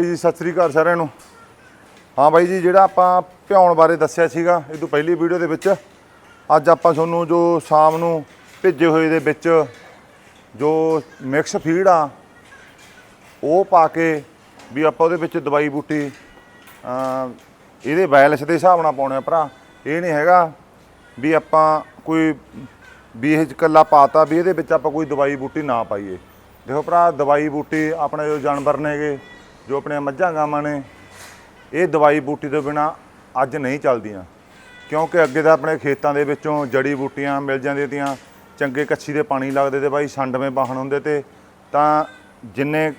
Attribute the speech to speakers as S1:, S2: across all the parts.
S1: ਜੀ, ਸਤਿ ਸ੍ਰੀ ਅਕਾਲ ਸਾਰਿਆਂ ਨੂੰ। ਹਾਂ ਬਾਈ ਜੀ, ਜਿਹੜਾ ਆਪਾਂ ਭਿਉਣ ਬਾਰੇ ਦੱਸਿਆ ਸੀਗਾ, ਇਹ ਤੋਂ ਪਹਿਲੀ ਵੀਡੀਓ ਦੇ ਵਿੱਚ, ਅੱਜ ਆਪਾਂ ਤੁਹਾਨੂੰ ਜੋ ਸ਼ਾਮ ਨੂੰ ਭੇਜੇ ਹੋਏ ਦੇ ਵਿੱਚ ਜੋ ਮਿਕਸ ਫੀਡ ਆ, ਉਹ ਪਾ ਕੇ ਵੀ ਆਪਾਂ ਉਹਦੇ ਵਿੱਚ ਦਵਾਈ ਬੂਟੀ ਇਹਦੇ ਬੈਲੈਂਸ ਦੇ ਹਿਸਾਬ ਨਾਲ ਪਾਉਣੇ ਆ ਭਰਾ। ਇਹ ਨਹੀਂ ਹੈਗਾ ਵੀ ਆਪਾਂ ਕੋਈ ਵੀ ਇਹ 'ਚ ਇਕੱਲਾ ਪਾਤਾ ਵੀ ਇਹਦੇ ਵਿੱਚ ਆਪਾਂ ਕੋਈ ਦਵਾਈ ਬੂਟੀ ਨਾ ਪਾਈਏ। ਦੇਖੋ ਭਰਾ, ਦਵਾਈ ਬੂਟੀ ਆਪਣੇ ਜੋ ਜਾਨਵਰ ਨੇਗੇ ਜੋ ਆਪਣੇ ਮੱਝਾਂ ਗਾਵਾਂ ਨੇ, ਇਹ ਦਵਾਈ ਬੂਟੀ ਤੋਂ ਬਿਨਾ ਅੱਜ ਨਹੀਂ ਚੱਲਦੀਆਂ। ਕਿਉਂਕਿ ਅੱਗੇ ਤਾਂ ਆਪਣੇ ਖੇਤਾਂ ਦੇ ਵਿੱਚੋਂ ਜੜੀ ਬੂਟੀਆਂ ਮਿਲ ਜਾਂਦੀਆਂ ਤੀਆਂ, ਚੰਗੇ ਕੱਛੀ ਦੇ ਪਾਣੀ ਲੱਗਦੇ ਤੇ ਬਾਈ ਛੰਡਵੇਂ ਬਾਹਣ ਹੁੰਦੇ ਤੇ ਤਾਂ ਜਿੰਨੇ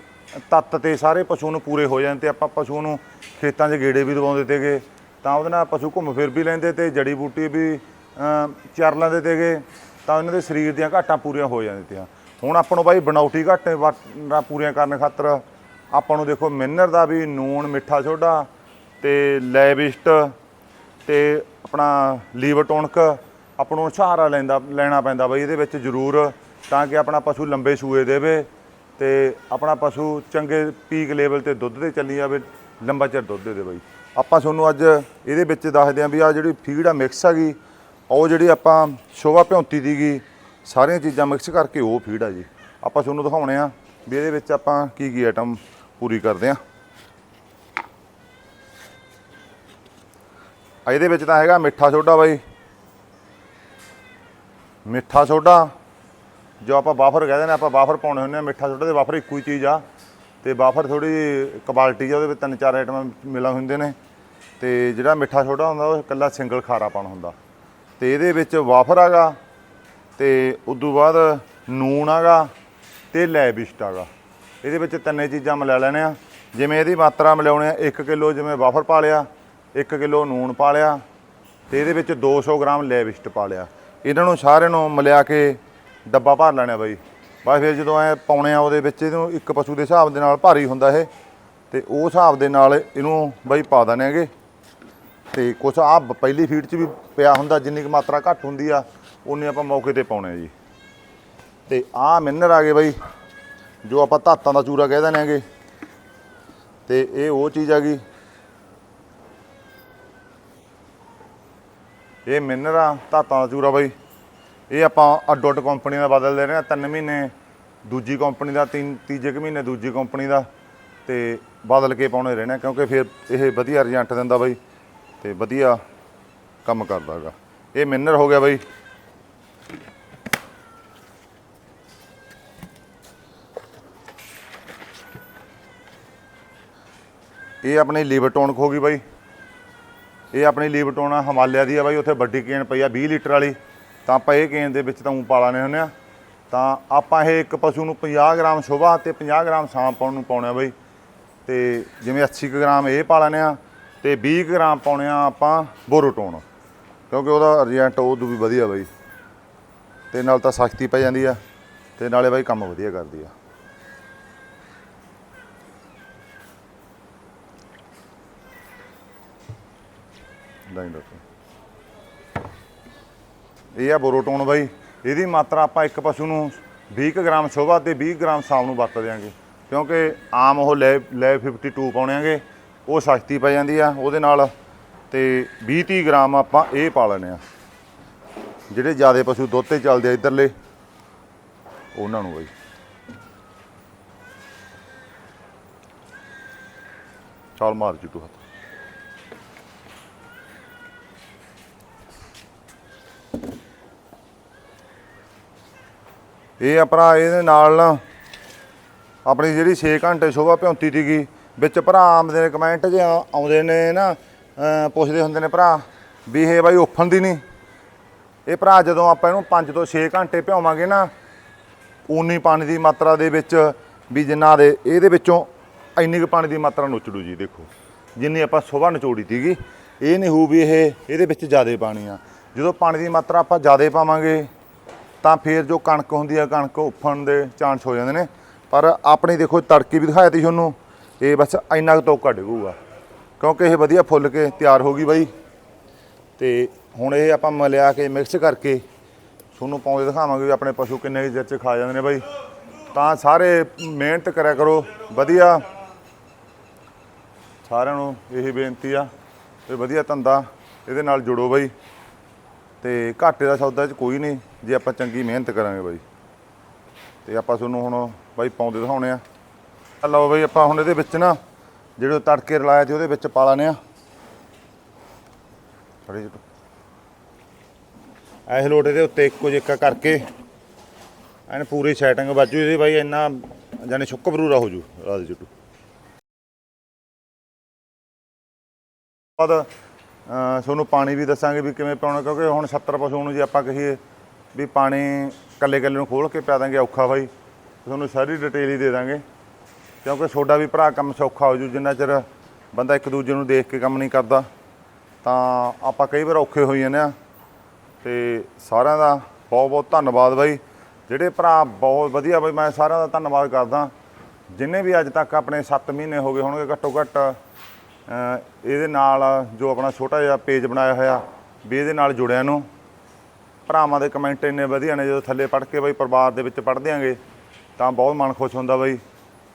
S1: ਤੱਤ ਤੇ ਸਾਰੇ ਪਸ਼ੂ ਨੂੰ ਪੂਰੇ ਹੋ ਜਾਂਦੇ ਤੇ ਆਪਾਂ ਪਸ਼ੂ ਨੂੰ ਖੇਤਾਂ 'ਚ ਗੇੜੇ ਵੀ ਦਵਾਉਂਦੇ ਤੇਗੇ, ਤਾਂ ਉਹਦੇ ਨਾਲ ਪਸ਼ੂ ਘੁੰਮ ਫਿਰ ਵੀ ਲੈਂਦੇ ਤੇ ਜੜੀ ਬੂਟੀ ਵੀ ਚਰ ਲੈਂਦੇ ਤੇਗੇ, ਤਾਂ ਉਹਨਾਂ ਦੇ ਸਰੀਰ ਦੀਆਂ ਘਾਟਾਂ ਪੂਰੀਆਂ ਹੋ ਜਾਂਦੀਆਂ ਤੀਆਂ। ਹੁਣ ਆਪਾਂ ਨੂੰ ਬਾਈ ਬਣਾਉਟੀ ਘਾਟੇ ਵਾ- ਪੂਰੀਆਂ ਕਰਨ ਖਾਤਰ ਆਪਾਂ ਨੂੰ ਦੇਖੋ ਮਿਨਰ ਦਾ ਵੀ ਨੂਣ ਮਿੱਠਾ ਸੋਡਾ ਤੇ ਲੈਵਿਸਟ ਤੇ ਆਪਣਾ ਲੀਵਰ ਟੋਨਕ ਆਪਾਂ ਨੂੰ ਸਹਾਰਾ ਲੈਂਦਾ, ਲੈਣਾ ਪੈਂਦਾ ਬਈ ਇਹਦੇ ਵਿੱਚ ਜ਼ਰੂਰ ਤਾਂ ਕਿ ਆਪਣਾ ਪਸ਼ੂ ਲੰਬੇ ਸੂਏ ਦੇਵੇ ਤੇ ਆਪਣਾ ਪਸ਼ੂ ਚੰਗੇ ਪੀਕ ਲੈਵਲ ਤੇ ਦੁੱਧ ਤੇ ਚੱਲੀ ਜਾਵੇ, ਲੰਬਾ ਚਿਰ ਦੁੱਧ ਦੇ ਦੇ ਬਈ। ਆਪਾਂ ਤੁਹਾਨੂੰ ਅੱਜ ਇਹਦੇ ਵਿੱਚ ਦੱਸਦੇ ਆਂ ਵੀ ਆ ਜਿਹੜੀ ਫੀਡ ਆ ਮਿਕਸ ਹੈਗੀ ਉਹ ਜਿਹੜੀ ਆਪਾਂ ਸ਼ੋਭਾ ਭਿਉਂਤੀ ਦੀਗੀ, ਸਾਰੀਆਂ ਚੀਜ਼ਾਂ ਮਿਕਸ ਕਰਕੇ ਉਹ ਫੀਡ ਆ ਜੀ। ਆਪਾਂ ਤੁਹਾਨੂੰ ਦਿਖਾਉਣੇ ਆ ਵੀ ਇਹਦੇ ਵਿੱਚ ਆਪਾਂ ਕੀ ਕੀ ਆਈਟਮ ਪੂਰੀ ਕਰਦੇ ਆ। ਇਹਦੇ ਵਿੱਚ ਤਾਂ ਹੈਗਾ ਮਿੱਠਾ ਸੋਡਾ ਬਾਈ। ਮਿੱਠਾ ਸੋਡਾ, ਜੋ ਆਪਾਂ ਬਾਫਰ ਕਹਿੰਦੇ ਨੇ, ਆਪਾਂ ਬਾਫਰ ਪਾਉਣੇ ਹੁੰਦੇ ਆ। ਮਿੱਠਾ ਸੋਡਾ ਤੇ ਬਾਫਰ ਇੱਕੋ ਹੀ ਚੀਜ਼ ਆ। ਤੇ ਬਾਫਰ ਥੋੜੀ ਕੁਆਲਿਟੀ ਆ, ਉਹਦੇ ਵਿੱਚ ਤਿੰਨ ਚਾਰ ਆਈਟਮਾਂ ਮਿਲਾਂ ਹੁੰਦੇ ਨੇ। ਤੇ ਜਿਹੜਾ ਮਿੱਠਾ ਸੋਡਾ ਹੁੰਦਾ, ਉਹ ਇਕੱਲਾ ਸਿੰਗਲ ਖਾਰਾ ਖਾਰਾਪਣ ਹੁੰਦਾ। ਤੇ ਇਹਦੇ ਵਿੱਚ ਵਾਫਰ ਆਗਾ ਤੇ ਤੋਂ ਬਾਅਦ ਨੂਣ ਆਗਾ ਤੇ ਲੈਬਿਸਟ ਆਗਾ ਇਹਦੇ ਵਿੱਚ ਤਿੰਨੇ ਚੀਜ਼ਾਂ ਮਿਲਾ ਲੈਣੇ ਆ ਜਿਵੇਂ ਇਹਦੀ ਮਾਤਰਾ ਮਿਲਾਉਣੇ ਆ 1 ਕਿਲੋ ਜਿਵੇਂ ਵਾਫਰ ਪਾ ਲਿਆ 1 ਕਿਲੋ ਨੂਣ ਪਾ ਲਿਆ, ਤੇ ਇਹਦੇ ਵਿੱਚ 200 ਗ੍ਰਾਮ ਲੈਬਿਸਟ ਪਾ ਲਿਆ। ਇਹਨਾਂ ਨੂੰ ਸਾਰਿਆਂ ਨੂੰ ਮਿਲਾ ਕੇ ਡੱਬਾ ਭਰ ਲੈਣਾ ਬਾਈ। ਬਸ ਫਿਰ ਜਦੋਂ ਐ ਪਾਉਣੇ ਆ, ਉਹਦੇ ਵਿੱਚ ਇਹਨੂੰ ਇੱਕ ਪਸ਼ੂ ਦੇ ਹਿਸਾਬ ਦੇ ਨਾਲ ਭਾਰੀ ਹੁੰਦਾ ਇਹ, ਤੇ ਉਹ ਹਿਸਾਬ ਦੇ ਨਾਲ ਇਹਨੂੰ ਬਾਈ ਪਾ ਦਨੇ ਹੈਗੇ। ਤੇ ਕੁਛ ਆ ਪਹਿਲੀ ਫੀਡ 'ਚ ਵੀ ਪਿਆ ਹੁੰਦਾ, ਜਿੰਨੀ ਕੁ ਮਾਤਰਾ ਘੱਟ ਹੁੰਦੀ ਆ, ਉਨੀ ਆਪਾਂ ਮੌਕੇ ਤੇ ਪਾਉਣੇ ਆ ਜੀ। ਤੇ ਆ ਮਿਨਰ ਆ ਗਏ ਬਾਈ ਜੋ ਆਪਾਂ ਧਾਤਾਂ ਦਾ ਚੂਰਾ ਕਹਿ ਦਿੰਦੇ ਹੈਗੇ। ਤੇ ਇਹ ਉਹ ਚੀਜ਼ ਆ ਗਈ ਇਹ ਮਿਨਰ ਆ, ਧਾਤਾਂ ਦਾ ਚੂਰਾ ਬਾਈ। ਇਹ ਆਪਾਂ ਅੱਡੋ ਅੱਡ ਕੰਪਨੀ ਦਾ ਬਦਲ ਦੇ ਰਹੇ ਆ ਤਿੰਨ ਮਹੀਨੇ। ਦੂਜੀ ਕੰਪਨੀ ਦਾ, ਤਿੰਨ, ਤੀਜੇ ਕੁ ਮਹੀਨੇ ਦੂਜੀ ਕੰਪਨੀ ਦਾ। ਤੇ ਬਦਲ ਕੇ ਪਾਉਣੇ ਰਹਿਣਾ ਕਿਉਂਕਿ ਫਿਰ ਇਹ ਵਧੀਆ ਰਿਜ਼ਲਟ ਦਿੰਦਾ ਬਾਈ। ਤੇ ਵਧੀਆ ਕੰਮ ਕਰਦਾ ਹੈਗਾ। ਇਹ ਮਿਨਰ ਹੋ ਗਿਆ ਬਾਈ। ਇਹ ਆਪਣੀ ਲੀਵਰ ਟੋਨਕ ਹੋ ਗਈ ਬਾਈ। ਇਹ ਆਪਣੀ ਲੀਵਰ ਟੋਨ ਆ ਹਿਮਾਲਿਆ ਦੀ ਆ ਬਾਈ, ਉੱਥੇ ਵੱਡੀ ਕੇਨ ਪਈ ਆ 20 ਲੀਟਰ ਵਾਲੀ। ਤਾਂ ਆਪਾਂ ਇਹ ਕੇਨ ਦੇ ਵਿੱਚ ਤਾਂ ਊਂ ਪਾ ਲਾਣੇ ਹੁੰਦੇ ਆ। ਤਾਂ ਆਪਾਂ ਇਹ ਇੱਕ ਪਸ਼ੂ ਨੂੰ 50 ਗ੍ਰਾਮ ਸ਼ੋਭਾ ਤੇ 50 ਗ੍ਰਾਮ ਸਾਂਪ ਪਾਉਣ ਨੂੰ ਪਾਉਣੇ ਆ ਬਾਈ। ਤੇ ਜਿਵੇਂ 80 ਕੁ ਗ੍ਰਾਮ ਇਹ ਪਾ ਲੈਣੇ ਆ ਤੇ 20 ਕੁ ਗ੍ਰਾਮ ਪਾਉਣੇ ਆ ਆਪਾਂ ਬੋਰੋਟੋਨ ਕਿਉਂਕਿ ਉਹਦਾ ਰਿਜ਼ਲਟ ਉਦੋਂ ਵੀ ਵਧੀਆ ਬਾਈ। ਤੇ ਨਾਲ ਤਾਂ ਸਖਤੀ ਪੈ ਜਾਂਦੀ ਆ। ਤੇ ਨਾਲੇ ਬਾਈ ਕੰਮ ਵਧੀਆ ਕਰਦੀ ਆ। ਲਾਈਨ ਰੱਖੋ ਇਹ ਆ ਬੋਰੋਟੋਨ ਬਾਈ। ਇਹਦੀ ਮਾਤਰਾ ਆਪਾਂ ਇੱਕ ਪਸ਼ੂ ਨੂੰ 20 ਕੁ ਗ੍ਰਾਮ ਸ਼ੋਭਾ ਤੇ 20 ਗ੍ਰਾਮ ਸ਼ਾਮ ਨੂੰ ਵਰਤ ਦਿਆਂਗੇ। ਕਿਉਂਕਿ ਆਮ ਉਹ ਲੈ ਲੈ 52 ਪਾਉਣੇਗੇ ਉਹ ਸਖਤੀ ਪੈ ਜਾਂਦੀ ਆ ਉਹਦੇ ਨਾਲ ਤੇ 20 30 ਗ੍ਰਾਮ ਆਪਾਂ ਇਹ ਪਾ ਲੈਣੇ ਆ। ਜਿਹੜੇ ਜਿਆਦੇ ਪਸ਼ੂ ਦੁੱਧ ਤੇ ਚੱਲਦੇ ਆ ਇਧਰਲੇ, ਉਹਨਾਂ ਨੂੰ ਬਾਈ। ਛਾਲ ਮਾਰ ਜੀ ਤੂੰ ਹੱਥ। ਇਹ ਆਪਣਾ ਇਹਦੇ ਨਾਲ ਨਾ ਆਪਣੀ ਜਿਹੜੀ 6 ਘੰਟੇ ਸ਼ੋਭਾ ਭਿਉਂਤੀ ਸੀਗੀ, ਵਿੱਚ ਭਰਾ ਆਉਂਦੇ ਨੇ ਕਮੈਂਟ ਜੇ ਆਉਂਦੇ ਨੇ ਨਾ ਪੁੱਛਦੇ ਹੁੰਦੇ ਨੇ, ਭਰਾ ਵੀ ਇਹ ਬਾਈ ਉਫਣ ਦੀ ਨਹੀਂ ਇਹ ਭਰਾ ਜਦੋਂ ਆਪਾਂ ਇਹਨੂੰ 5 ਤੋਂ 6 ਘੰਟੇ ਭਿਉਵਾਂਗੇ ਨਾ ਉਨੀ ਪਾਣੀ ਦੀ ਮਾਤਰਾ ਦੇ ਵਿੱਚ ਵੀ ਜਿੰਨਾ ਦੇ ਇਹਦੇ ਵਿੱਚੋਂ ਇੰਨੀ ਕੁ ਪਾਣੀ ਦੀ ਮਾਤਰਾ ਨੁਚੜੂ ਜੀ, ਦੇਖੋ। ਜਿੰਨੀ ਆਪਾਂ ਸੁਬਾਹ ਨਚੋੜੀ ਸੀਗੀ, ਇਹ ਨਹੀਂ ਹੋਊ ਵੀ ਇਹ ਇਹਦੇ ਵਿੱਚ ਜ਼ਿਆਦਾ ਪਾਣੀ ਆ। ਜਦੋਂ ਪਾਣੀ ਦੀ ਮਾਤਰਾ ਆਪਾਂ ਜ਼ਿਆਦਾ ਪਾਵਾਂਗੇ ਤਾਂ ਫਿਰ ਜੋ ਕਣਕ ਹੁੰਦੀ ਆ, ਕਣਕ ਉੱਫਣ ਦੇ ਚਾਂਸ ਹੋ ਜਾਂਦੇ ਨੇ। ਪਰ ਆਪਣੀ ਦੇਖੋ, ਤੜਕੀ ਵੀ ਦਿਖਾਇਆ ਤੀ ਤੁਹਾਨੂੰ ਇਹ ਬਸ ਇੰਨਾ ਕੁ ਟੋਕਾ ਡਿੱਗੂਗਾ। ਕਿਉਂਕਿ ਇਹ ਵਧੀਆ ਫੁੱਲ ਕੇ ਤਿਆਰ ਹੋ ਗਈ ਬਾਈ। ਤੇ ਹੁਣ ਇਹ ਆਪਾਂ ਮਲਿਆ ਕੇ ਮਿਕਸ ਕਰਕੇ ਤੁਹਾਨੂੰ ਪਾਉਂਦੇ ਦਿਖਾਵਾਂਗੇ ਵੀ ਆਪਣੇ ਪਸ਼ੂ ਕਿੰਨੇ ਕੁ ਚਿਰ ਚ ਖਾ ਜਾਂਦੇ ਨੇ ਬਾਈ। ਤਾਂ ਸਾਰੇ ਮਿਹਨਤ ਕਰਿਆ ਕਰੋ, ਵਧੀਆ। ਸਾਰਿਆਂ ਨੂੰ ਇਹੀ ਬੇਨਤੀ ਆ ਇਹ ਵਧੀਆ ਧੰਦਾ ਇਹਦੇ ਨਾਲ ਜੁੜੋ ਬਾਈ। ਤੇ ਘਾਟੇ ਦਾ ਸੌਦਾ ਚ ਕੋਈ ਨਹੀਂ, ਜੇ ਆਪਾਂ ਚੰਗੀ ਮਿਹਨਤ ਕਰਾਂਗੇ ਬਾਈ। ਤੇ ਆਪਾਂ ਤੁਹਾਨੂੰ ਹੁਣ ਬਾਈ ਪਾਉਂਦੇ ਦਿਖਾਉਣੇ ਆ। ਆ ਲਓ ਬਾਈ ਆਪਾਂ ਹੁਣ ਇਹਦੇ ਵਿੱਚ ਨਾ, ਜਿਹੜੇ ਤੜਕੇ ਰਲਾਇਆ ਤੇ ਉਹਦੇ ਵਿੱਚ ਪਾ ਲਾਣੇ ਆ। ਥੋੜੀ ਜਿਹੀ ਐਸ ਲੋਟੇ ਦੇ ਉੱਤੇ ਇੱਕੋ ਜਿਹਾ ਕਰਕੇ, ਐਨ ਪੂਰੀ ਸੈਟਿੰਗ ਵੱਜੂ ਇਹਦੀ ਬਾਈ, ਇੰਨਾ ਜਾਨੀ ਸੁੱਕ ਬਰੂਰਾ ਹੋ ਜੂ, ਰਾਜ ਜੁੱਟੂ ਬਾਅਦ ਤੁਹਾਨੂੰ ਪਾਣੀ ਵੀ ਦੱਸਾਂਗੇ ਵੀ ਕਿਵੇਂ ਪਾਉਣਾ, ਕਿਉਂਕਿ ਹੁਣ 70 ਪਸ਼ੂ ਨੂੰ ਜੇ ਆਪਾਂ ਕਹੀਏ ਵੀ ਪਾਣੀ ਕੱਲੇ ਕੱਲੇ ਨੂੰ ਖੋਲ ਕੇ ਪਿਆ ਦਾਂਗੇ, ਔਖਾ ਬਾਈ। ਤੁਹਾਨੂੰ ਸਾਰੀ ਡਿਟੇਲ ਹੀ ਦੇ ਦਾਂਗੇ। ਕਿਉਂਕਿ ਤੁਹਾਡਾ ਵੀ ਭਰਾ ਕੰਮ ਸੌਖਾ ਹੋ ਜੂ, ਜਿੰਨਾ ਚਿਰ ਬੰਦਾ ਇੱਕ ਦੂਜੇ ਨੂੰ ਦੇਖ ਕੇ ਕੰਮ ਨਹੀਂ ਕਰਦਾ। ਤਾਂ ਆਪਾਂ ਕਈ ਵਾਰ ਔਖੇ ਹੋਈ ਜਾਂਦੇ ਆ। ਤੇ ਸਾਰਿਆਂ ਦਾ ਬਹੁਤ ਬਹੁਤ ਧੰਨਵਾਦ ਬਾਈ। ਜਿਹੜੇ ਭਰਾ ਬਹੁਤ ਵਧੀਆ ਬਾਈ, ਮੈਂ ਸਾਰਿਆਂ ਦਾ ਧੰਨਵਾਦ ਕਰਦਾ। ਜਿੰਨੇ ਵੀ ਅੱਜ ਤੱਕ ਆਪਣੇ 7 ਮਹੀਨੇ ਹੋ ਗਏ ਹੋਣਗੇ ਘੱਟੋ ਘੱਟ ਇਹਦੇ ਨਾਲ ਜੋ ਆਪਣਾ ਛੋਟਾ ਜਿਹਾ ਪੇਜ ਬਣਾਇਆ ਹੋਇਆ ਵੀ ਇਹਦੇ ਨਾਲ ਜੁੜਿਆਂ ਨੂੰ। ਭਰਾਵਾਂ ਦੇ ਕਮੈਂਟ ਇੰਨੇ ਵਧੀਆ ਨੇ ਜਦੋਂ ਥੱਲੇ ਪੜ੍ਹ ਕੇ ਬਈ ਪਰਿਵਾਰ ਦੇ ਵਿੱਚ ਪੜ੍ਹ ਦਿਆਂਗੇ ਤਾਂ ਬਹੁਤ ਮਨ ਖੁਸ਼ ਹੁੰਦਾ ਬਾਈ।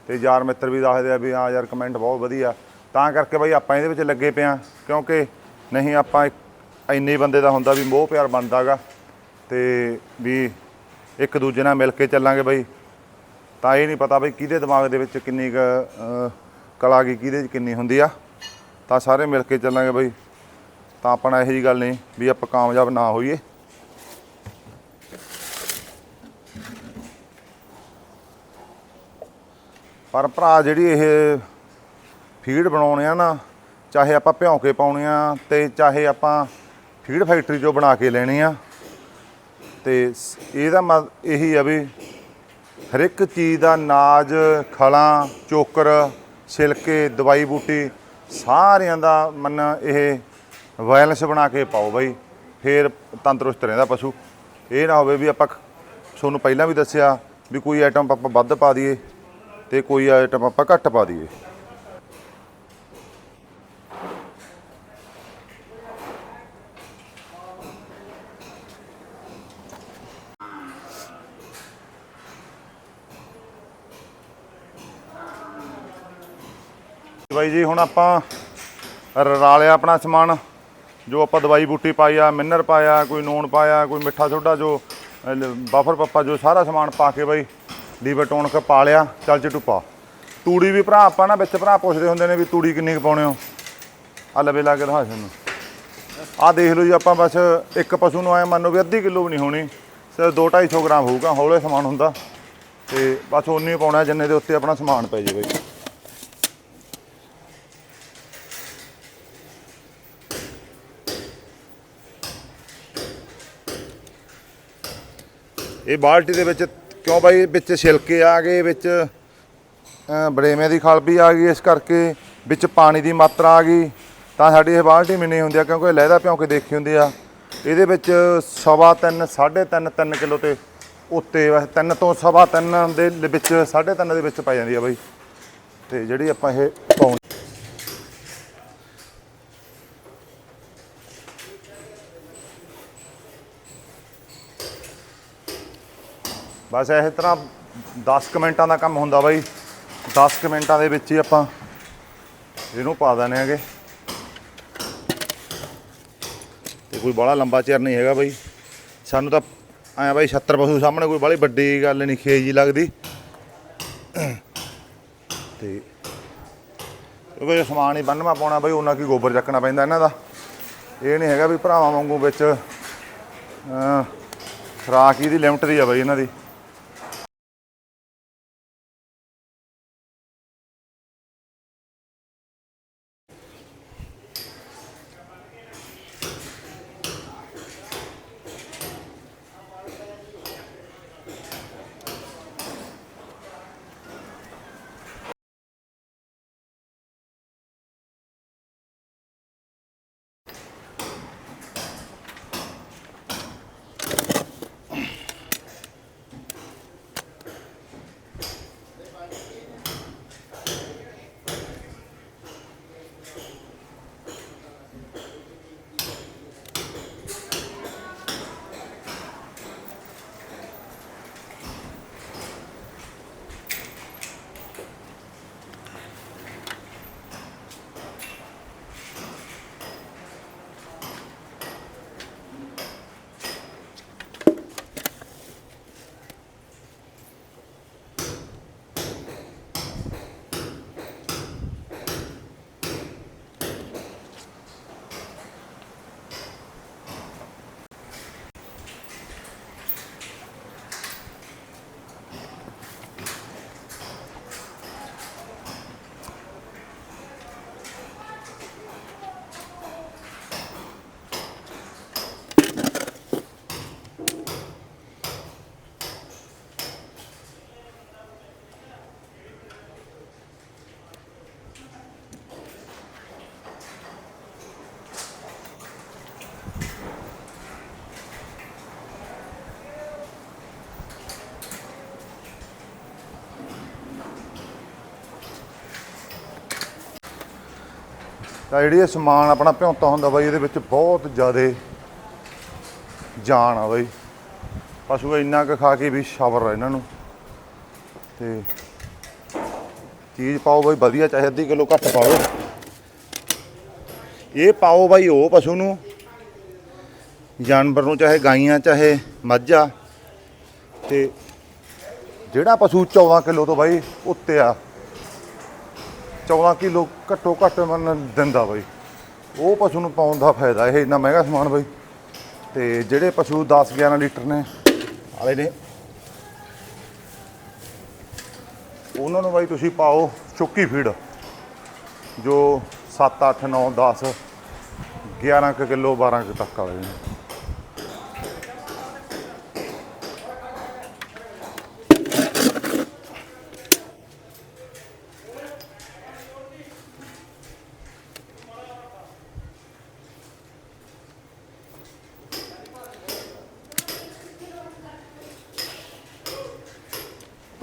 S1: ਤੇ ਯਾਰ ਮਿੱਤਰ ਵੀ ਦੱਸਦੇ ਆ ਵੀ ਹਾਂ ਯਾਰ ਕਮੈਂਟ ਬਹੁਤ ਵਧੀਆ। ਤਾਂ ਕਰਕੇ ਬਾਈ ਆਪਾਂ ਇਹਦੇ ਵਿੱਚ ਲੱਗੇ ਪਏ ਆ ਕਿਉਂਕਿ ਨਹੀਂ ਆਪਾਂ ਇੱਕ- ਇੰਨੇ ਬੰਦੇ ਦਾ ਹੁੰਦਾ ਵੀ ਮੋਹ ਪਿਆਰ ਬਣਦਾਗਾ ਤੇ ਵੀ ਇੱਕ ਦੂਜੇ ਨਾਲ ਮਿਲ ਕੇ ਚੱਲਾਂਗੇ ਬਾਈ। ਤਾਂ ਇਹ ਨਹੀਂ ਪਤਾ ਬਈ ਕਿਹਦੇ ਦਿਮਾਗ ਦੇ ਵਿੱਚ ਕਿੰਨੀ ਕੁ ਅਹ, ਕਲਾ ਕੀ ਕਿਹਦੇ 'ਚ ਕਿੰਨੀ ਹੁੰਦੀ ਆ। ਤਾਂ ਸਾਰੇ ਮਿਲ ਕੇ ਚੱਲਾਂਗੇ ਬਈ। ਤਾਂ ਆਪਣਾ ਇਹੋ ਜੀ ਗੱਲ ਨਹੀਂ ਵੀ ਆਪਾਂ ਕਾਮਯਾਬ ਨਾ ਹੋਈਏ। ਪਰ ਭਰਾ ਜਿਹੜੀ ਇਹ ਫੀਡ ਬਣਾਉਣੇ ਆ ਨਾ, ਚਾਹੇ ਆਪਾਂ ਭਿਉਂ ਕੇ ਪਾਉਣੇ ਆ ਤੇ ਚਾਹੇ ਆਪਾਂ ਫੀਡ ਫੈਕਟਰੀ 'ਚੋਂ ਬਣਾ ਕੇ ਲੈਣੇ ਆ, ਤੇ ਇਹਦਾ ਮਤ ਇਹੀ ਆ ਵੀ ਹਰ ਇੱਕ ਚੀਜ਼ ਦਾ ਨਾਜ ਖਲਾਂ, ਚੋਕਰ, ਛਿਲਕੇ, ਦਵਾਈ ਬੂਟੀ ਸਾਰਿਆਂ ਦਾ ਮਨ ਇਹ ਵਾਇਲੈਂਸ ਬਣਾ ਕੇ ਪਾਓ ਬਾਈ। ਫੇਰ ਤੰਦਰੁਸਤ ਰਹਿੰਦਾ ਪਸ਼ੂ। ਇਹ ਨਾ ਹੋਵੇ ਵੀ ਆਪਾਂ ਤੁਹਾਨੂੰ ਪਹਿਲਾਂ ਵੀ ਦੱਸਿਆ ਵੀ ਕੋਈ ਆਈਟਮ ਆਪਾਂ ਵੱਧ ਪਾ ਦਈਏ ਤੇ ਕੋਈ ਆਈਟਮ ਆਪਾਂ ਘੱਟ ਪਾ ਦਈਏ। ਬਾਈ ਜੀ, ਹੁਣ ਆਪਾਂ ਰਲਾ ਲਿਆ ਆਪਣਾ ਸਮਾਨ, ਜੋ ਆਪਾਂ ਦਵਾਈ ਬੂਟੀ ਪਾਈ ਆ, ਮਿਨਰ ਪਾਇਆ, ਕੋਈ ਨੂਣ ਪਾਇਆ, ਕੋਈ ਮਿੱਠਾ ਸੋਡਾ, ਜੋ ਬਫਰ ਪੱਪਾ, ਜੋ ਸਾਰਾ ਸਮਾਨ ਪਾ ਕੇ ਬਾਈ ਲੀਵਰ ਟੋਨ ਪਾ ਲਿਆ, ਚੱਲ ਚ ਟੁਪਾ। ਤੂੜੀ ਵੀ ਭਰਾ, ਆਪਾਂ ਨਾ ਵਿੱਚ ਭਰਾ ਪੁੱਛਦੇ ਹੁੰਦੇ ਨੇ ਵੀ ਤੂੜੀ ਕਿੰਨੀ ਕੁ ਪਾਉਣੇ ਹੋ? ਆ ਲਵੇ ਲਾ ਕੇ ਦਿਖਾ ਤੁਹਾਨੂੰ। ਆ ਦੇਖ ਲਓ ਜੀ, ਆਪਾਂ ਬਸ ਇੱਕ ਪਸ਼ੂ ਨੂੰ ਆਏ ਮੰਨੋ ਵੀ ਅੱਧੀ ਕਿਲੋ ਵੀ ਨਹੀਂ ਹੋਣੀ, ਸਿਰਫ 2-250 ਗ੍ਰਾਮ ਹੋਊਗਾ, ਹੌਲੇ ਸਮਾਨ ਹੁੰਦਾ। ਤੇ ਬਸ ਉਨੀ ਪਾਉਣਾ, ਜਿੰਨੇ ਦੇ ਉੱਤੇ ਆਪਣਾ ਸਮਾਨ ਪੈ ਜੇ ਬਾਈ ਇਹ ਬਾਲਟੀ ਦੇ ਵਿੱਚ ਕਿਉਂ ਬਾਈ? ਵਿੱਚ ਛਿਲਕੇ ਆ ਗਏ ਵਿੱਚ ਅ, ਬੜੇਵੇਂ ਦੀ ਖਲ ਵੀ ਆ ਗਈ ਇਸ ਕਰਕੇ ਵਿੱਚ ਪਾਣੀ ਦੀ ਮਾਤਰਾ ਆ ਗਈ। ਤਾਂ ਸਾਡੀ ਇਹ ਬਾਲਟੀ ਮਿੰਨੀ ਹੁੰਦੀ ਆ ਕਿਉਂਕਿ ਇਹ ਲਹਿਦਾ ਭਿਉਂ ਕੇ ਦੇਖੀ ਹੁੰਦੀ ਆ। ਇਹਦੇ ਵਿੱਚ ਸਵਾ ਤਿੰਨ ਸਾਢੇ ਤਿੰਨ ਤਿੰਨ ਕਿਲੋ ਤੇ ਉੱਤੇ ਵੈਸੇ ਤਿੰਨ ਤੋਂ ਸਵਾ ਤਿੰਨ ਦੇ ਵਿੱਚ ਸਾਢੇ ਤਿੰਨ ਦੇ ਵਿੱਚ ਪੈ ਜਾਂਦੀ ਆ ਬਾਈ। ਤੇ ਜਿਹੜੀ ਆਪਾਂ ਇਹ ਪਾਉਣੀ ਬਸ ਇਸ ਤਰ੍ਹਾਂ 10 ਕੁ ਮਿੰਟਾਂ ਦਾ ਕੰਮ ਹੁੰਦਾ ਬਾਈ। 10 ਕੁ ਮਿੰਟਾਂ ਦੇ ਵਿੱਚ ਹੀ ਆਪਾਂ ਇਹਨੂੰ ਪਾ ਦਿੰਦੇ ਹੈਗੇ। ਤੇ ਕੋਈ ਬੜਾ ਲੰਬਾ ਚਿਰ ਨਹੀਂ ਹੈਗਾ ਬਾਈ। ਸਾਨੂੰ ਤਾਂ ਐਂ ਬਾਈ 76 ਪਸ਼ੂ ਸਾਹਮਣੇ ਕੋਈ ਬੜੀ ਵੱਡੀ ਗੱਲ ਨਹੀਂ ਖੇਜੀ ਲੱਗਦੀ। ਤੇ ਕਿਉਂਕਿ ਜੇ ਸਮਾਨ ਹੀ ਬੰਨ੍ਹਵਾ ਪਾਉਣਾ ਬਾਈ ਉਹਨਾਂ ਕੀ ਗੋਬਰ ਚੱਕਣਾ ਪੈਂਦਾ ਇਹਨਾਂ ਦਾ। ਇਹ ਨਹੀਂ ਹੈਗਾ ਵੀ ਭਰਾਵਾਂ ਵਾਂਗੂ ਵਿੱਚ ਅਹ, ਖੁਰਾਕ ਇਹਦੀ ਲਿਮਟ ਦੀ ਆ ਬਾਈ ਇਹਨਾਂ ਦੀ। ਤਾਂ ਜਿਹੜੀ ਇਹ ਸਮਾਨ ਆਪਣਾ ਭਿਉਂਤਾ ਹੁੰਦਾ ਬਾਈ, ਇਹਦੇ ਵਿੱਚ ਬਹੁਤ ਜ਼ਿਆਦਾ ਜਾਨ ਆ ਬਾਈ। ਪਸ਼ੂ ਇੰਨਾ ਕੁ ਖਾ ਕੇ ਵੀ ਸ਼ਬਰ ਆ ਇਹਨਾਂ ਨੂੰ। ਤੇ ਚੀਜ਼ ਪਾਓ ਬਾਈ, ਵਧੀਆ, ਚਾਹੇ ਅੱਧੀ ਕਿਲੋ ਘੱਟ ਪਾਓ। ਇਹ ਪਾਓ ਬਾਈ ਉਹ ਪਸ਼ੂ ਨੂੰ, ਜਾਨਵਰ ਨੂੰ, ਚਾਹੇ ਗਾਈਆਂ, ਚਾਹੇ ਮੱਝਾਂ। ਤੇ ਜਿਹੜਾ ਪਸ਼ੂ 14 ਕਿਲੋ ਤੋਂ ਬਾਈ ਉੱਤੇ ਆ। 14 ਕਿਲੋ ਘੱਟੋ ਘੱਟ ਮਨ ਦਿੰਦਾ ਬਾਈ। ਉਹ ਪਸ਼ੂ ਨੂੰ ਪਾਉਣ ਦਾ ਫਾਇਦਾ ਇਹ ਇੰਨਾ ਮਹਿੰਗਾ ਸਮਾਨ ਬਾਈ। ਤੇ ਜਿਹੜੇ ਪਸ਼ੂ 10 11 ਲੀਟਰ ਨੇ, ਵਾਲੇ ਨੇ, ਉਹਨਾਂ ਨੂੰ ਬਾਈ ਤੁਸੀਂ ਪਾਓ ਚੁੱਕੀ ਫੀਡ, ਜੋ 7 8 9 10 11 ਕੁ ਕਿਲੋ 12 ਕੁ ਤੱਕ ਵਾਲੇ ਨੇ।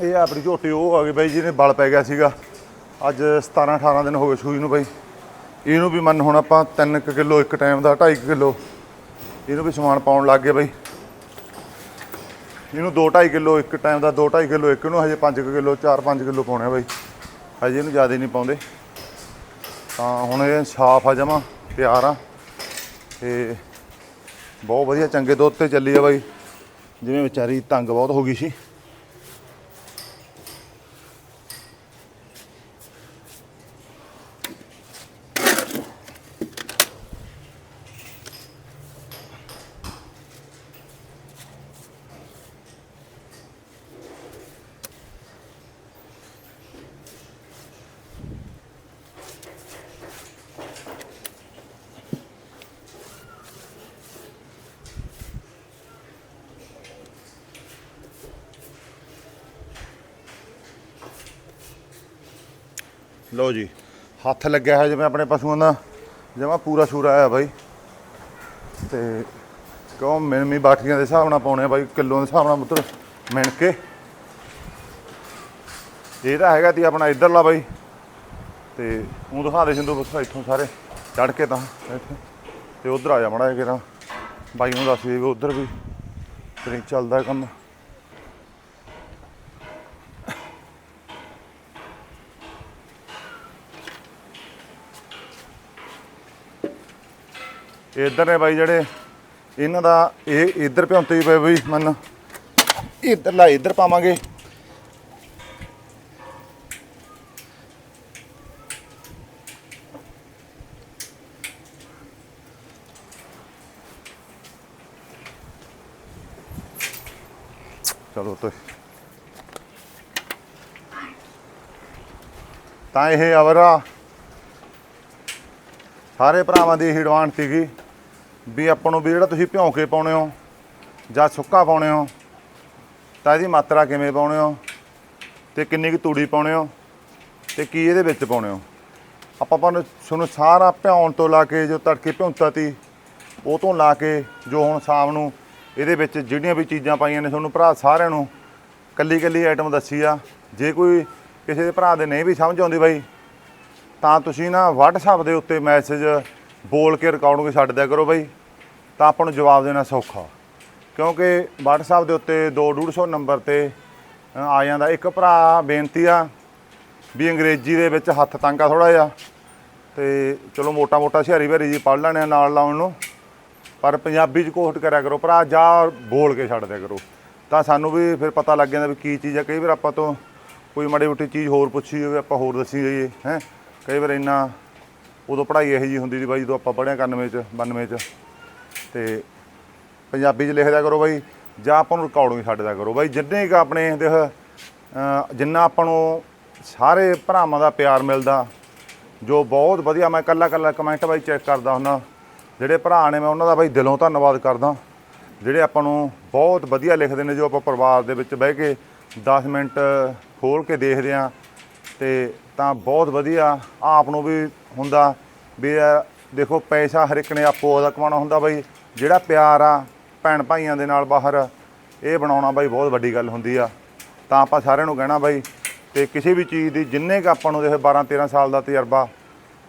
S1: ਇਹ ਆਪਣੀ ਝੋਟੀ ਉਹ ਆ ਗਈ ਬਾਈ ਜਿਹਨੇ ਬਲ ਪੈ ਗਿਆ ਸੀਗਾ। ਅੱਜ 17 18 ਦਿਨ ਹੋ ਗਏ ਸੂਈ ਨੂੰ ਬਾਈ। ਇਹਨੂੰ ਵੀ ਮੰਨ ਹੁਣ ਆਪਾਂ 3 ਕਿਲੋ, ਇੱਕ ਟਾਈਮ ਦਾ 2.5 ਕਿਲੋ। ਇਹਨੂੰ ਵੀ ਸਮਾਨ ਪਾਉਣ ਲੱਗ ਗਏ ਬਾਈ। ਇਹਨੂੰ 2.5 ਕਿਲੋ, ਇੱਕ ਟਾਈਮ ਦਾ 2.5 ਕਿਲੋ, ਇੱਕ ਨੂੰ ਹਜੇ 5 ਕਿਲੋ 4-5 ਕਿਲੋ ਪਾਉਣੇ ਆ ਬਾਈ। ਹਜੇ ਇਹਨੂੰ ਜ਼ਿਆਦਾ ਨਹੀਂ ਪਾਉਂਦੇ। ਤਾਂ ਹੁਣ ਇਹ ਸਾਫ਼ ਆ ਜਮਾ, ਤਿਆਰ ਆ। ਤੇ ਬਹੁਤ ਵਧੀਆ ਚੰਗੇ ਦੁੱਧ ਤੇ ਚੱਲੀ ਆ ਬਾਈ। ਜਿਵੇਂ ਵਿਚਾਰੀ ਤੰਗ ਬਹੁਤ ਹੋ ਗਈ ਸੀ। ਲਓ ਜੀ, ਹੱਥ ਲੱਗਿਆ ਹੈ ਜਿਵੇਂ ਆਪਣੇ ਪਸ਼ੂਆਂ ਦਾ। ਜਮਾ ਪੂਰਾ ਸ਼ੂਰਾ ਆਇਆ ਬਾਈ। ਤੇ ਕਿਉਂ ਮਿਣਮੀ ਬਾਠੀਆਂ ਦੇ ਹਿਸਾਬ ਨਾਲ ਪਾਉਣੇ ਆ ਬਾਈ, ਕਿਲੋ ਦੇ ਹਿਸਾਬ ਨਾਲ ਮੁੱਤਰ ਮਿਣ ਕੇ। ਇਹ ਤਾਂ ਹੈਗਾ ਤੀ ਆਪਣਾ ਇਧਰਲਾ ਬਾਈ। ਤੇ ਉਹ ਦਿਖਾ ਦੇ ਸਿੰਧੂ ਬਸ ਇੱਥੋਂ ਸਾਰੇ ਚੜ ਕੇ ਤਾਂ, ਇੱਥੇ। ਤੇ ਉਧਰ ਆ ਜਾ ਮੜਾ ਕਿਰਾ। ਬਾਈ ਨੂੰ ਦੱਸ ਦੇ ਵੀ ਉਧਰ ਵੀ, ਤੇਰੀ ਚੱਲਦਾ ਕੰਮ। ਇੱਧਰ ਨੇ ਬਾਈ ਜਿਹੜੇ, ਇਹਨਾਂ ਦਾ ਇਹ ਇੱਧਰ ਭਿਉਂਤੇ ਹੀ ਪਏ ਬਈ ਮੰਨ। ਇੱਧਰ ਲਾ, ਇੱਧਰ ਪਾਵਾਂਗੇ। ਚਲੋ ਤੋ ਤਾਂ ਇਹ ਅਵਰਾ ਸਾਰੇ ਭਰਾਵਾਂ ਦੀ ਇਹੀ ਡਿਮਾਂਡ ਸੀਗੀ ਵੀ ਆਪਾਂ ਨੂੰ ਵੀ ਜਿਹੜਾ ਤੁਸੀਂ ਭਿਉਂ ਕੇ ਪਾਉਣੇ ਹੋ ਜਾਂ ਸੁੱਕਾ ਪਾਉਣੇ ਹੋ, ਤਾਂ ਇਹਦੀ ਮਾਤਰਾ ਕਿਵੇਂ ਪਾਉਣੇ ਹੋ ਤੇ ਕਿੰਨੀ ਕੁ ਤੂੜੀ ਪਾਉਣੇ ਹੋ ਤੇ ਕੀ ਇਹਦੇ ਵਿੱਚ ਪਾਉਣੇ ਹੋ। ਆਪਾਂ ਆਪਾਂ ਨੂੰ ਤੁਹਾਨੂੰ ਸਾਰਾ ਭਿਉਣ ਤੋਂ ਲਾ ਕੇ ਜੋ ਤੜਕੇ ਭਿਉਂਤਾ ਤੀ, ਉਹ ਤੋਂ ਲਾ ਕੇ ਜੋ ਹੁਣ ਸ਼ਾਮ ਨੂੰ ਇਹਦੇ ਵਿੱਚ ਜਿਹੜੀਆਂ ਵੀ ਚੀਜ਼ਾਂ ਪਾਈਆਂ ਨੇ ਤੁਹਾਨੂੰ ਭਰਾ ਸਾਰਿਆਂ ਨੂੰ ਕੱਲੀ ਕੱਲੀ ਆਈਟਮ ਦੱਸੀ ਆ। ਜੇ ਕੋਈ ਕਿਸੇ ਦੇ ਭਰਾ ਦੇ ਨਹੀਂ ਵੀ ਸਮਝ ਆਉਂਦੀ ਬਾਈ ਤਾਂ ਤੁਸੀਂ ਨਾ WhatsApp ਦੇ ਉੱਤੇ ਮੈਸੇਜ ਬੋਲ ਕੇ ਰਿਕਾਰਡਿੰਗ ਛੱਡ ਦਿਆ ਕਰੋ ਬਾਈ। ਤਾਂ ਆਪਾਂ ਨੂੰ ਜਵਾਬ ਦੇਣਾ ਸੌਖਾ। ਕਿਉਂਕਿ WhatsApp ਦੇ ਉੱਤੇ 2-150 ਨੰਬਰ ਤੇ ਆ ਜਾਂਦਾ। ਇੱਕ ਭਰਾ ਬੇਨਤੀ ਆ ਵੀ ਅੰਗਰੇਜ਼ੀ ਦੇ ਵਿੱਚ ਹੱਥ ਤੰਗਾ ਆ ਥੋੜਾ ਜਿਹਾ। ਤੇ ਚਲੋ ਮੋਟਾ ਮੋਟਾ ਸਿਹਾਰੀ ਭੈਰੀ ਜੀ ਪੜ ਲੈਣੇ ਆ ਨਾਲ ਲਾਉਣ ਨੂੰ। ਪਰ ਪੰਜਾਬੀ ਚ ਕੋਸ਼ਿਸ਼ ਕਰਿਆ ਕਰੋ ਭਰਾ, ਜਾਂ ਬੋਲ ਕੇ ਛੱਡ ਦਿਆ ਕਰੋ। ਤਾਂ ਸਾਨੂੰ ਵੀ ਫਿਰ ਪਤਾ ਲੱਗ ਜਾਂਦਾ ਵੀ ਕੀ ਚੀਜ਼ ਆ। ਕਈ ਵਾਰ ਆਪਾਂ ਤੋਂ ਕੋਈ ਮਾੜੀ ਮੋਟੀ ਚੀਜ਼ ਹੋਰ ਪੁੱਛੀ ਹੋਵੇ, ਆਪਾਂ ਹੋਰ ਦੱਸੀ ਜਾਈਏ, ਹੈ। ਕਈ ਵਾਰ ਇੰਨਾ ਉਦੋਂ ਪੜ੍ਹਾਈ ਇਹੋ ਜੀ ਹੁੰਦੀ ਸੀ ਬਾਈ ਜਦੋਂ ਆਪਾਂ ਪੜ੍ਹਿਆ 91 ਚ 92 ਚ। ਤੇ ਪੰਜਾਬੀ ਚ ਲਿਖਦਿਆ ਕਰੋ ਬਾਈ, ਜਾਂ ਆਪਾਂ ਨੂੰ ਰਿਕਾਰਡਿੰਗ ਛੱਡ ਦਿਆ ਕਰੋ। ਬਾਈ ਜਿੰਨੇ ਕ ਆਪਣੇ ਦੇਖ ਜਿੰਨਾ ਆਪਾਂ ਨੂੰ ਸਾਰੇ ਭਰਾਵਾਂ ਦਾ ਪਿਆਰ ਮਿਲਦਾ, ਜੋ ਬਹੁਤ ਵਧੀਆ, ਮੈਂ ਕੱਲਾ ਕੱਲਾ ਕਮੈਂਟ ਬਾਈ ਚੈੱਕ ਕਰਦਾ ਹੁੰਦਾ। ਜਿਹੜੇ ਭਰਾ ਨੇ ਮੈਂ ਉਹਨਾਂ ਦਾ ਬਾਈ ਦਿਲੋਂ ਧੰਨਵਾਦ ਕਰਦਾ। ਜਿਹੜੇ ਆਪਾਂ ਨੂੰ ਬਹੁਤ ਵਧੀਆ ਲਿਖਦੇ ਨੇ, ਜੋ ਆਪਾਂ ਪਰਿਵਾਰ ਦੇ ਵਿੱਚ ਬਹਿ ਕੇ 10 ਮਿੰਟ ਖੋਲ ਕੇ ਦੇਖਦੇ ਆ ਤੇ ਤਾਂ ਬਹੁਤ ਵਧੀਆ ਆਪ ਨੂੰ ਵੀ ਹੁੰਦਾ ਵੀ ਇਹ ਦੇਖੋ ਪੈਸਾ ਹਰ ਇੱਕ ਨੇ ਆਪੋ ਉਹਦਾ ਕਮਾਉਣਾ ਹੁੰਦਾ ਬਾਈ, ਜਿਹੜਾ ਪਿਆਰ ਆ ਭੈਣ ਭਾਈਆਂ ਦੇ ਨਾਲ ਬਾਹਰ, ਇਹ ਬਣਾਉਣਾ ਬਾਈ ਬਹੁਤ ਵੱਡੀ ਗੱਲ ਹੁੰਦੀ ਆ। ਤਾਂ ਆਪਾਂ ਸਾਰਿਆਂ ਨੂੰ ਕਹਿਣਾ ਬਾਈ ਤੇ ਕਿਸੇ ਵੀ ਚੀਜ਼ ਦੀ ਜਿੰਨੇ ਕ ਆਪਾਂ ਨੂੰ ਦੇਖ 12 13 ਸਾਲ ਦਾ ਤਜਰਬਾ,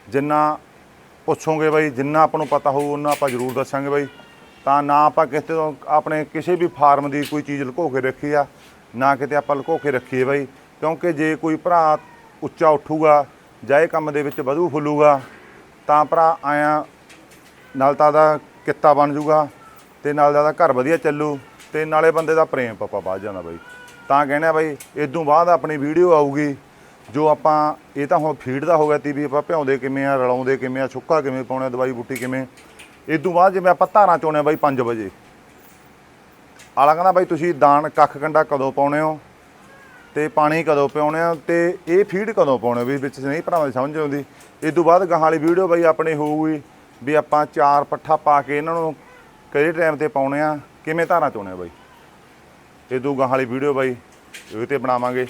S1: ਜਿੰਨਾ ਪੁੱਛੋਗੇ ਬਾਈ, ਜਿੰਨਾ ਆਪਾਂ ਨੂੰ ਪਤਾ ਹੋਊ, ਉਹਨਾਂ ਆਪਾਂ ਜ਼ਰੂਰ ਦੱਸਾਂਗੇ ਬਾਈ। ਤਾਂ ਨਾ ਆਪਾਂ ਕਿਸੇ ਤੋਂ ਆਪਣੇ ਕਿਸੇ ਵੀ ਫਾਰਮ ਦੀ ਕੋਈ ਚੀਜ਼ ਲੁਕੋ ਕੇ ਰੱਖੀ ਆ, ਨਾ ਕਿਤੇ ਆਪਾਂ ਲੁਕੋ ਕੇ ਰੱਖੀਏ ਬਾਈ। ਕਿਉਂਕਿ ਜੇ ਕੋਈ ਭਰਾ ਉੱਚਾ ਉੱਠੂਗਾ ਜਾਂ ਇਹ ਕੰਮ ਦੇ ਵਿੱਚ ਵਧੂ ਫੁੱਲੂਗਾ, ਤਾਂ ਭਰਾ ਆਇਆ, ਨਾਲ ਤਾਂ ਦਾ ਕਿੱਤਾ ਬਣ ਜੂਗਾ ਤੇ ਨਾਲ ਦਾ ਘਰ ਵਧੀਆ ਚੱਲੂ ਤੇ ਨਾਲੇ ਬੰਦੇ ਦਾ ਪ੍ਰੇਮ ਪਾਪਾ ਵੱਧ ਜਾਂਦਾ ਬਾਈ। ਤਾਂ ਕਹਿੰਦੇ ਆ ਬਾਈ ਇਦੋਂ ਬਾਅਦ ਆਪਣੀ ਵੀਡੀਓ ਆਊਗੀ, ਜੋ ਆਪਾਂ, ਇਹ ਤਾਂ ਹੁਣ ਫੀਡ ਦਾ ਹੋ ਗਿਆ ਤੀ ਵੀ ਆਪਾਂ ਭਿਉਂਦੇ ਕਿਵੇਂ ਆ, ਰਲਾਉਂਦੇ ਕਿਵੇਂ ਆ, ਸੁੱਕਾ ਕਿਵੇਂ ਪਾਉਣਾ, ਦਵਾਈ ਬੂਟੀ ਕਿਵੇਂ। ਇਦੋਂ ਬਾਅਦ ਜਿਵੇਂ ਆਪਾਂ ਧਾਰਾਂ ਚੋਣੇ ਆ ਬਾਈ 5 ਵਜੇ। ਆਲਾ ਕਹਿੰਦਾ ਬਾਈ, ਤੁਸੀਂ ਦਾਣ ਕੱਖ ਕੰਡਾ ਕਦੋਂ ਪਾਉਣੇ ਹੋ? ਤੇ ਪਾਣੀ ਕਦੋਂ ਪਿਆਉਣੇ ਆ ਤੇ ਇਹ ਫੀਡ ਕਦੋਂ ਪਾਉਣੇ ਵੀ ਵਿੱਚ ਨਹੀਂ ਭਰਾਵਾਂ ਦੀ ਸਮਝ ਆਉਂਦੀ। ਇਸ ਤੋਂ ਬਾਅਦ ਗਾਹਾਂ ਵਾਲੀ ਵੀਡੀਓ ਬਾਈ ਆਪਣੇ ਹੋਊਗੀ ਵੀ ਆਪਾਂ ਚਾਰ ਪੱਠਾ ਪਾ ਕੇ ਇਹਨਾਂ ਨੂੰ ਕਿਹੜੇ ਟਾਈਮ ਤੇ ਪਾਉਣੇ ਆ, ਕਿਵੇਂ ਧਾਰਾਂ ਚੋਣੇ ਆ ਬਾਈ? ਇਹ ਤੋਂ ਗਾਹਾਂ ਵਾਲੀ ਵੀਡੀਓ ਬਾਈ ਇਹ ਤੇ ਬਣਾਵਾਂਗੇ।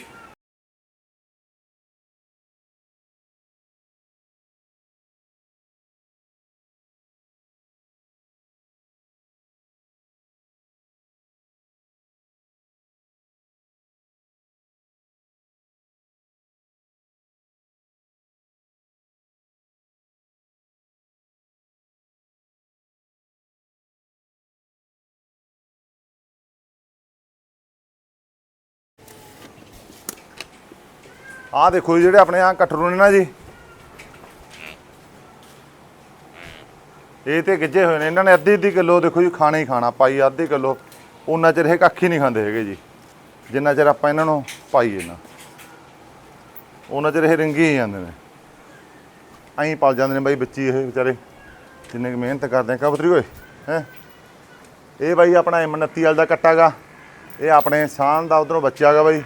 S1: ਆਹ ਦੇਖੋ ਜੀ ਜਿਹੜੇ ਆਪਣੇ ਆ ਕਟਰੂ ਨੇ ਨਾ ਜੀ। ਇਹ ਤੇ ਗਿੱਜੇ ਹੋਏ ਨੇ। ਇਹਨਾਂ ਨੇ ਅੱਧੀ ਅੱਧੀ ਕਿਲੋ ਦੇਖੋ ਜੀ ਖਾਣਾ ਹੀ ਖਾਣਾ। ਪਾਈ ਅੱਧੀ ਕਿਲੋ। ਉਹਨਾਂ ਚਿਰ ਇਹ ਕੱਖ ਹੀ ਨਹੀਂ ਖਾਂਦੇ ਹੈਗੇ ਜੀ। ਜਿੰਨਾ ਚਿਰ ਆਪਾਂ ਇਹਨਾਂ ਨੂੰ ਪਾਈਏ ਨਾ। ਉਹਨਾਂ ਚਿਰ ਇਹ ਰਿੰਗੀ ਹੀ ਜਾਂਦੇ ਨੇ। ਐਂ ਪਲ ਜਾਂਦੇ ਨੇ ਬਾਈ ਬੱਚੀ ਇਹ ਵਿਚਾਰੇ। ਜਿੰਨੇ ਕੁ ਮਿਹਨਤ ਕਰਦੇ ਆ। ਕਬੂਤਰੀ ਓਏ, ਹੈ। ਇਹ ਬਾਈ ਆਪਣਾ M29 ਵਾਲ ਦਾ ਕੱਟਾਗਾ ਇਹ ਆਪਣੇ ਸਾਨ ਦਾ ਉਧਰੋਂ ਬੱਚਾ ਗਾ ਬਾਈ।